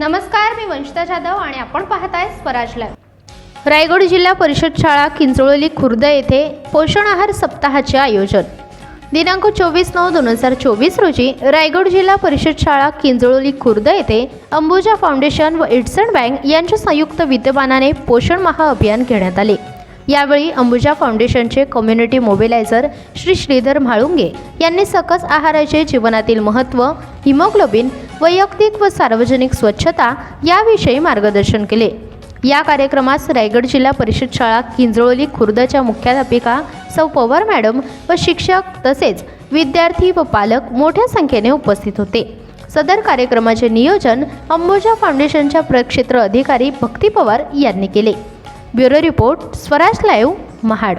नमस्कार मी वंशिता जाधव आणि आपण पाहताय स्वराज लाईव्ह. रायगड जिल्हा परिषद शाळा किंचळोली खुर्द येथे पोषण आहार सप्ताहाचे आयोजन. दिनांक चोवीस नऊ दोन हजार चोवीस रोजी रायगड जिल्हा परिषद शाळा किंजळोली खुर्द येथे अंबुजा फाउंडेशन व इड्सन बँक यांच्या संयुक्त विद्यमानाने पोषण महा अभियान घेण्यात आले. यावेळी अंबुजा फाउंडेशनचे कम्युनिटी मोबिलायझर श्री श्रीधर म्हाळुंगे यांनी सकस आहाराचे जीवनातील महत्त्व हिमोग्लोबिन वैयक्तिक व सार्वजनिक स्वच्छता याविषयी मार्गदर्शन केले. या कार्यक्रमास रायगड जिल्हा परिषद शाळा किंजळोली खुर्दच्या मुख्याध्यापिका सौ पवार मॅडम व शिक्षक तसेच विद्यार्थी व पालक मोठ्या संख्येने उपस्थित होते. सदर कार्यक्रमाचे नियोजन अंबुजा फाउंडेशनच्या प्रक्षेत्र अधिकारी भक्ती पवार यांनी केले. Bureau report Swaraj live Mahad.